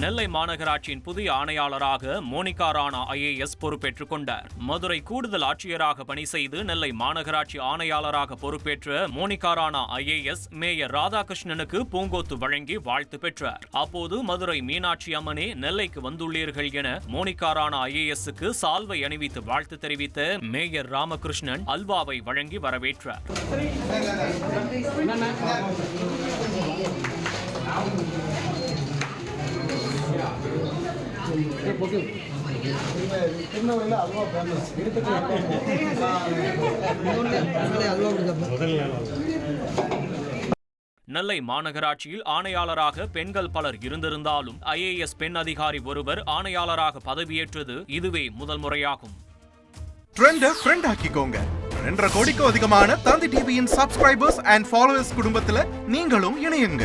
நெல்லை மாநகராட்சியின் புதிய ஆணையாளராக Monica Rana IAS பொறுப்பேற்றுக் கொண்டார். மதுரை கூடுதல் ஆட்சியராக பணி செய்து நெல்லை மாநகராட்சி ஆணையாளராக பொறுப்பேற்ற மோனிகா ராணா ஐஏஎஸ் மேயர் ராதாகிருஷ்ணனுக்கு பூங்கோத்து வழங்கி வாழ்த்து பெற்றார். அப்போது மதுரை மீனாட்சி அம்மனே நெல்லைக்கு வந்துள்ளீர்கள் என மோனிகா ராணா ஐஏஎஸ்க்கு சால்வை அணிவித்து வாழ்த்து தெரிவித்த மேயர் ராமகிருஷ்ணன் அல்வாவை வழங்கி வரவேற்றார். திருநெல்வேலியில் அல்வா ஃபேமஸ் நெல்லை மாநகராட்சியில் ஆணையாளராக பெண்கள் பலர் இருந்திருந்தாலும் ஐஏஎஸ் பெண் அதிகாரி ஒருவர் ஆணையாளராக பதவியேற்றது இதுவே முதல் முறையாகும். ஆக்கிக்கோங்க. ரெண்டரை கோடிக்கும் அதிகமான தந்தி டிவியின் சப்ஸ்கிரைபர்ஸ் அண்ட் ஃபாலோவர்ஸ் குடும்பத்தில் நீங்களும் இணையுங்க.